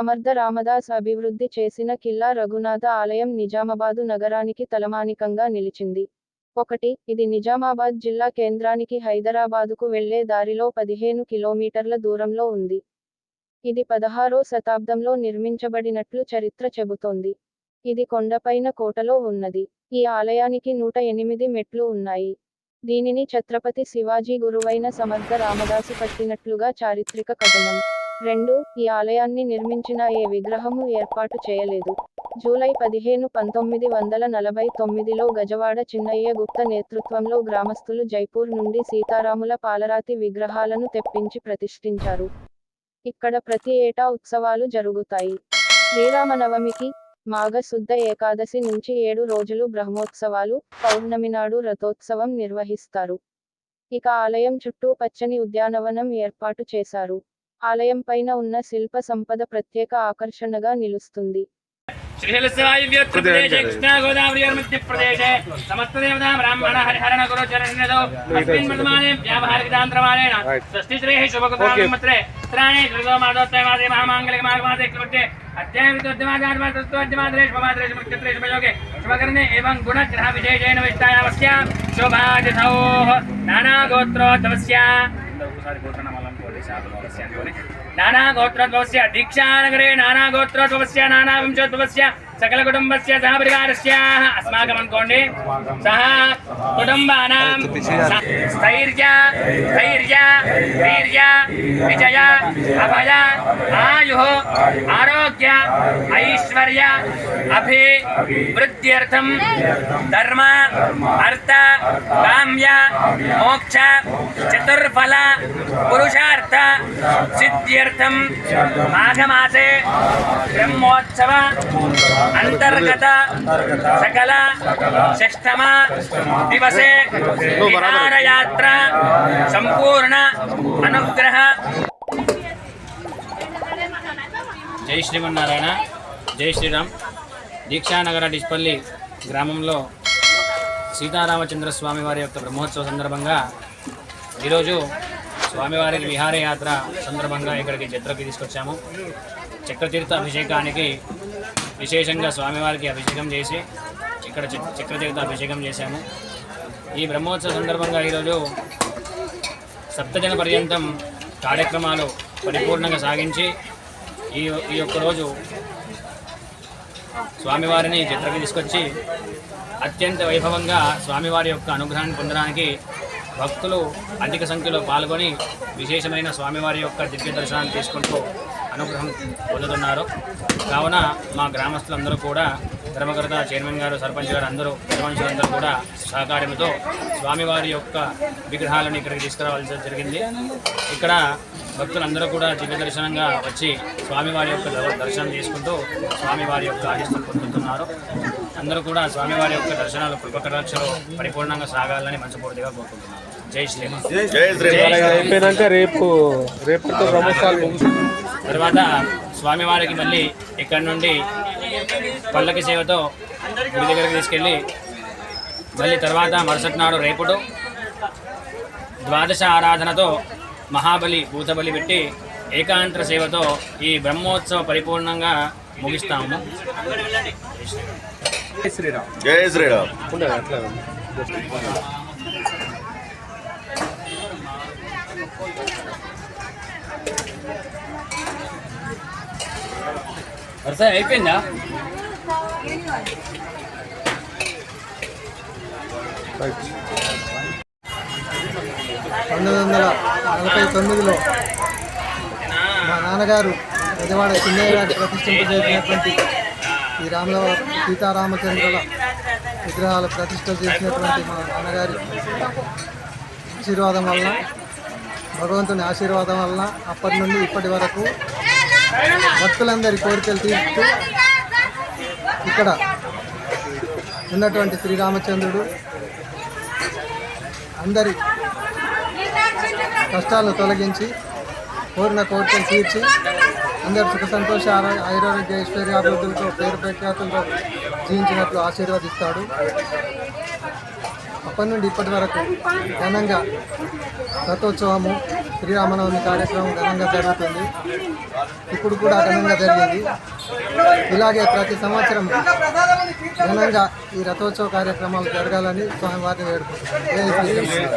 సమర్థ రామదాస్ అభివృద్ధి చేసిన కిల్లా రఘునాథ ఆలయం నిజామాబాదు నగరానికి తలమానికంగా నిలిచింది. ఒకటి ఇది నిజామాబాద్ జిల్లా కేంద్రానికి హైదరాబాదుకు వెళ్ళే దారిలో పదిహేను కిలోమీటర్ల దూరంలో ఉంది. ఇది పదహారో శతాబ్దంలో నిర్మించబడినట్లు చరిత్ర చెబుతోంది. ఇది కొండపైన కోటలో ఉన్నది. ఈ ఆలయానికి నూట ఎనిమిది మెట్లు ఉన్నాయి. దీనిని ఛత్రపతి శివాజీ గురువైన సమర్థ రామదాసు పట్టినట్లుగా చారిత్రక కథనం. రెండు ఈ ఆలయాన్ని నిర్మించిన ఏ విగ్రహము ఏర్పాటు చేయలేదు. జూలై పదిహేను పంతొమ్మిది వందల నలభై తొమ్మిదిలో గజవాడ చిన్నయ్య గుప్త నేతృత్వంలో గ్రామస్తులు జైపూర్ నుండి సీతారాముల పాలరాతి విగ్రహాలను తెప్పించి ప్రతిష్ఠించారు. ఇక్కడ ప్రతి ఏటా ఉత్సవాలు జరుగుతాయి. శ్రీరామనవమికి మాఘశుద్ధ ఏకాదశి నుంచి ఏడు రోజులు బ్రహ్మోత్సవాలు పౌర్ణమి నాడు రథోత్సవం నిర్వహిస్తారు. ఇక ఆలయం చుట్టూ పచ్చని ఉద్యానవనం ఏర్పాటు చేశారు. ఆలయం పైన ఉన్న శిల్ప సంపద ప్రత్యేక ఆకర్షణగా నిలుస్తుంది श्रीशैलस्यवायुव्योत्तरप्रदेशे कृष्णा मध्य प्रदेशे समस्तदेवता ब्राह्मण हरिहरण गुरु चरणो अस्मिन् वर्तमाने व्यावहारिकतान्त्रमाणेन षष्टिश्रेः शुभकुत्रामत्रे चित्राणि श्रीतो माधोत्तय मादे महामाङ्गलिक मार्गमादे कृत्ये अध्याय विद्योद्यमादात्मतत्त्वद्यमाद्रे शुभमाद्रे शुभक्षत्रे शुभयोगे शुभकर्णे एवं శాతమోకస్య అనుకుని నానా గోత్రత్వస్య దీక్షానగరే నానా గోత్రత్వస్య నానా వంశోత్వస్య సకల కుటుంబస్య సహ పరివారస్య అస్మాకం అనుకోండి సహ కుటుంబానాం స్థైర్య ధైర్య వీర్య విజయ అభయ ఆయు ఆరోగ్య ఐశ్వర్య అభి వృద్ధ్యర్థం ధర్మ అర్థ కామ్య మోక్ష చతుర్ఫల పురుషార్థ. పురుషాर्थ సిద్ధ్యర్థం మాఘమాసే బ్రహ్మోత్సవ అంతర్గత సకల షష్టమ దివసే విహారయాత్ర సంపూర్ణ అనుగ్రహ. జై శ్రీమన్నారాయణ జై శ్రీరామ్. దీక్షానగర డిస్పల్లి గ్రామంలో సీతారామచంద్రస్వామి వారి యొక్క బ్రహ్మోత్సవ సందర్భంగా ఈరోజు స్వామివారికి విహారయాత్ర సందర్భంగా ఇక్కడికి చిత్రకి తీసుకొచ్చాము. చక్రతీర్థ అభిషేకానికి విశేషంగా స్వామివారికి అభిషేకం చేసి ఇక్కడ చక్రతీర్థ అభిషేకం చేశాము. ఈ బ్రహ్మోత్సవ సందర్భంగా ఈరోజు సప్తజన పర్యంతం కార్యక్రమాలు పరిపూర్ణంగా సాగించి ఈ ఈ యొక్క రోజు స్వామివారిని చిత్రకి తీసుకొచ్చి అత్యంత వైభవంగా స్వామివారి యొక్క అనుగ్రహాన్ని పొందడానికి భక్తులు అధిక సంఖ్యలో పాల్గొని విశేషమైన స్వామివారి యొక్క దివ్య దర్శనాన్ని తీసుకుంటూ అనుగ్రహం పొందుతున్నారు. కావున మా గ్రామస్తులందరూ కూడా ధర్మకర్త చైర్మన్ గారు సర్పంచ్ గారు అందరూ పెద్దమనుషులందరూ కూడా సహకారంతో స్వామివారి యొక్క విగ్రహాలను ఇక్కడికి తీసుకురావాల్సి జరిగింది. ఇక్కడ భక్తులందరూ కూడా దివ్య దర్శనంగా వచ్చి స్వామివారి యొక్క దర్శనం చేసుకుంటూ స్వామివారి యొక్క ఆశిస్తులు పొందుతున్నారు. అందరూ కూడా స్వామివారి యొక్క దర్శనాలు కృపకటాక్షలు పరిపూర్ణంగా సాగాలని మనస్ఫూర్తిగా కోరుకుంటున్నారు జై శ్రీరామ్. జై శ్రీరామ్. అయిపోయినాక రేపు రేపటితో బ్రహ్మోత్సవాలు ముగుస్తాయి తర్వాత స్వామివారికి మళ్ళీ ఇక్కడ నుండి పల్లకి సేవతో గుడి దగ్గరికి తీసుకెళ్ళి మళ్ళీ తర్వాత మరుసటి నాడు రేపుడు ద్వాదశ ఆరాధనతో మహాబలి భూతబలి పెట్టి ఏకాంతర సేవతో ఈ బ్రహ్మోత్సవ పరిపూర్ణంగా ముగిస్తాము. శ్రీరామ్. జై శ్రీరామ్. వరుస అయిపోయిందా? పంతొమ్మిది వందల నలభై తొమ్మిదిలో మా నాన్నగారు పెద్దవాడ చిన్నయ్య గారు ప్రతిష్ఠింపజేసినటువంటి ఈ రామల సీతారామచంద్రుల విగ్రహాల ప్రతిష్ఠ చేసినటువంటి మా నాన్నగారి ఆశీర్వాదం వలన భగవంతుని ఆశీర్వాదం వలన అప్పటి నుండి ఇప్పటి వరకు భక్తులందరి కోరికలు తీర్చుతూ ఇక్కడ ఉన్నటువంటి శ్రీరామచంద్రుడు అందరి కష్టాలను తొలగించి కోరిన కోరికలు తీర్చి అందరు సుఖ సంతోష ఐరోగ్య ఆయురారోగ్య ఐశ్వర్యాభివృద్ధులతో పేరు ప్రఖ్యాతులతో జీవించినట్లు ఆశీర్వదిస్తాడు. అప్పటి నుండి ఇప్పటి వరకు ఘనంగా రథోత్సవము శ్రీరామనవమి కార్యక్రమం ఘనంగా జరుగుతుంది. ఇప్పుడు కూడా ఘనంగా జరిగింది. ఇలాగే ప్రతి సంవత్సరం ఘనంగా ఈ రథోత్సవ కార్యక్రమాలు జరగాలని స్వామివారిని వేడుకుంటున్నాం.